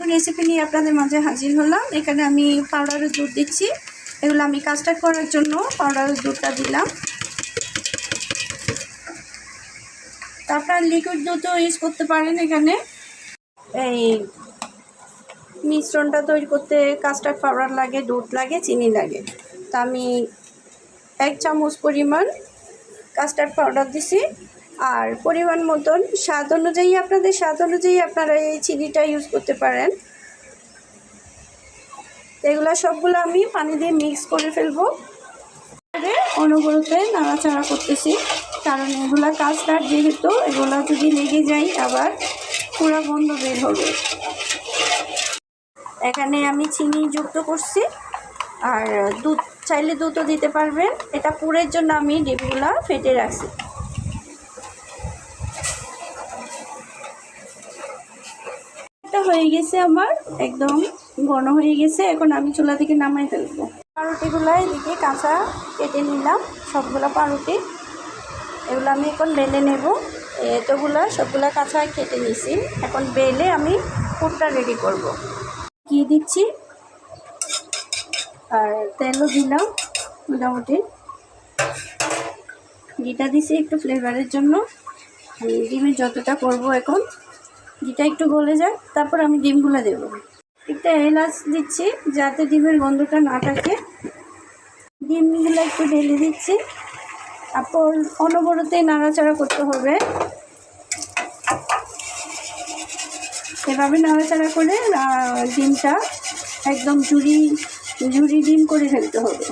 Recipe নিয়ে আপনাদের মাঝে হাজির হলাম। এখানে আমি পাউডারের দুধ দিচ্ছি। এগুলো আমি কাস্টার্ড করার জন্য পাউডারের দুধটা দিলাম। তারপর লিকুইড দুধও ইউজ করতে পারেন এখানে। এই মিশ্রণটা তৈরি করতে কাস্টার্ড পাউডার লাগে, দুধ লাগে, চিনি লাগে। তা আমি এক চামচ পরিমাণ কাস্টার্ড পাউডার দিছি। আর পরিমাণ মতন স্বাদ অনুযায়ী আপনাদের, স্বাদ অনুযায়ী আপনারা এই চিনিটা ইউজ করতে পারেন। এগুলো সবগুলো আমি পানি দিয়ে মিক্স করে ফেলব। অনবরত নাড়াচাড়া করতেছি, কারণ এগুলা কাস্টার্ড যেহেতু, এগুলা যদি লেগে যায় আবার পুরো গন্ধ বের হবে। এখানে আমি চিনি যুক্ত করছি, আর দুধ, চাইলে দুধও দিতে পারবেন। এটা পুরের জন্য আমি ডিমগুলা ফেটে রাখছি। এটা হয়ে গেছে আমার, একদম ঘন হয়ে গেছে, এখন আমি চুলা থেকে নামাই ফেলব। পাউরুটিগুলো এদিকে কাঁচা কেটে নিলাম, সবগুলো পাউরুটি। এগুলো আমি এখন বেলে নেব। এতগুলো সবগুলো কাঁচা কেটে নিছি। এখন বেলে আমি পুরটা রেডি করব। কি দিচ্ছি। আর তেলও দিলাম, মোটামুটি। ঘিটা দিছি একটু ফ্লেভারের জন্য। ডিমের যতটা করব এখন। ঘিটা একটু গলে যাক তারপর আমি ডিমগুলো দেব। একটা এলাচ দিচ্ছি, যাতে ডিমের গন্ধটা না থাকে। ডিমগুলো একটু ঢেলে দিচ্ছি। তারপর অনবরতে নাড়াচাড়া করতে হবে। এভাবে নাড়াচাড়া করে ডিমটা একদম ঝুড়ি ঝুড়ি ডিম করে ফেলতে হবে।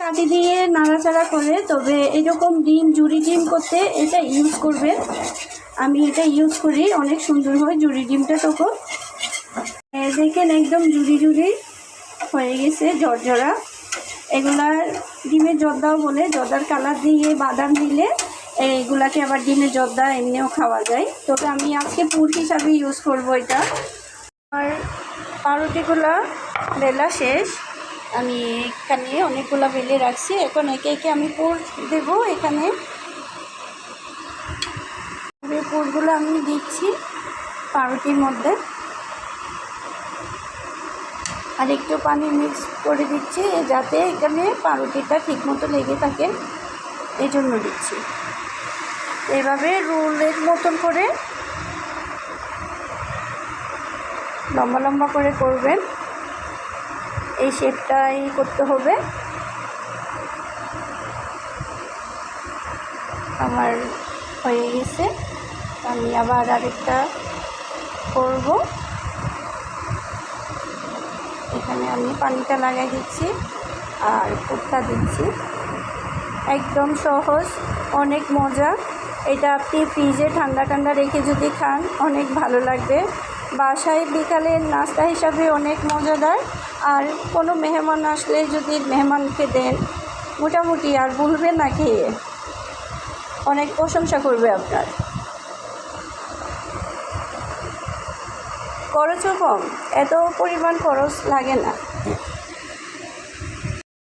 কাটি দিয়ে নাড়াচাড়া করে, তবে এরকম ডিম ঝুড়ি ডিম করতে এটা ইউজ করবেন। আমি এটা ইউজ করি, অনেক সুন্দর হয় জুড়ি ডিমটা এই দেখেন একদম জুড়ি জুড়ি হয়ে গেছে জর্জরা এগুলার ডিমের জর্দাও বলে, জর্দার কালার দিয়ে বাদাম দিলে এইগুলাকে আবার ডিমের জর্দা এমনিও খাওয়া যায়। তবে আমি আজকে পুর হিসাবে ইউজ করব এটা। আর পাউরুটিগুলো বেলা শেষ। আমি এখানে অনেকগুলো বেলে রাখছি। এখন একে একে আমি পুর দেবো এখানে। পুরগুলো আমি দিচ্ছি পাউরুটির মধ্যে। আর একটু পানি মিক্স করে দিচ্ছি, যাতে এখানে পাউরুটিটা ঠিকমতো লেগে থাকে এই জন্য দিচ্ছি। এভাবে রোলের মতন করে লম্বা লম্বা করে করবেন। এই শেপটাই করতে হবে। আমার হয়ে গেছে। আমি আবার আরেকটা করব। এখানে আমি পানিটা লাগাই দিচ্ছি আর কুটটা দিচ্ছি। একদম সহজ, অনেক মজা। এটা আপনি ফ্রিজে ঠান্ডা ঠান্ডা রেখে যদি খান, অনেক ভালো লাগবে। বাসায় বিকালের নাস্তা হিসাবে অনেক মজাদার। আর কোনো মেহমান আসলে যদি মেহমানকে দেন, মোটামুটি আর ভুলবে না খেয়ে। অনেক প্রশংসা করবে আপনার। খরচও কম, এত পরিমাণ খরচ লাগে না।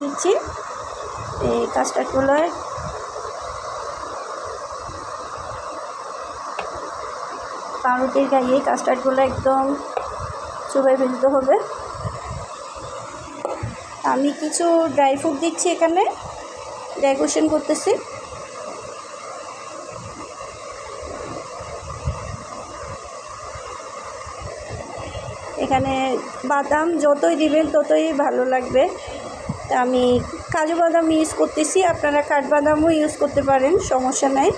দিচ্ছি। এই কাস্টার্ডগুলো পাউরুটির গায়ে কাস্টার্ডগুলো একদম চুবাই ফেলতে হবে। আমি কিছু ড্রাই ফ্রুট দিচ্ছি এখানে। ডেকোরেশন করতেছি। এখানে বাদাম যতই দিবেন ততই ভালো লাগবে। তা আমি কাজু বাদাম ইউজ করতেছি, আপনারা কাঠবাদামও ইউজ করতে পারেন, সমস্যা নাই।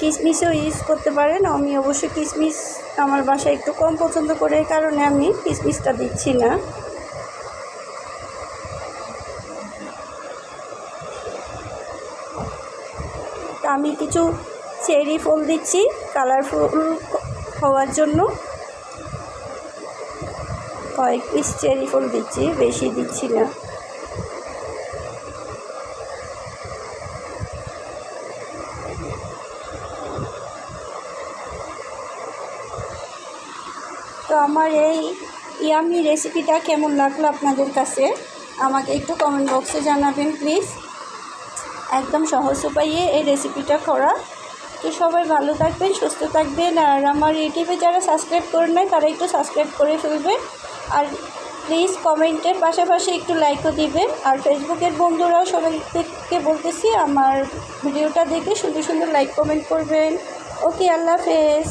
কিশমিশও ইউজ করতে পারেন, আমি অবশ্যই কিশমিশ আমার বাসায় একটু কম পছন্দ করে কারণে আমি কিশমিশটা দিচ্ছি না। আমি কিছু চেরি ফুল দিচ্ছি কালারফুল হওয়ার জন্য। কয়েক পিস চেরি ফুল দিচ্ছি, বেশি দিচ্ছি না। তো আমার এই ইয়ামি রেসিপিটা কেমন লাগল আপনাদের কাছে? আমাকে একটু কমেন্ট বক্সে জানাবেন প্লিজ একদম সহজ উপায়ে এই রেসিপিটা করা। তো সবাই ভালো থাকবেন, সুস্থ থাকবেন। আর আমার ইউটিউবে যারা সাবস্ক্রাইব করে নেয় তারা একটু সাবস্ক্রাইব করে ফেলবেন। আর প্লিজ কমেন্টের পাশাপাশি একটু লাইকও দিবেন আর ফেসবুকের বন্ধুরাও সবাইকে বলতেছি, আমার ভিডিওটা দেখে সুন্দর সুন্দর লাইক কমেন্ট করবেন। ওকে আল্লাহ হাফেজ।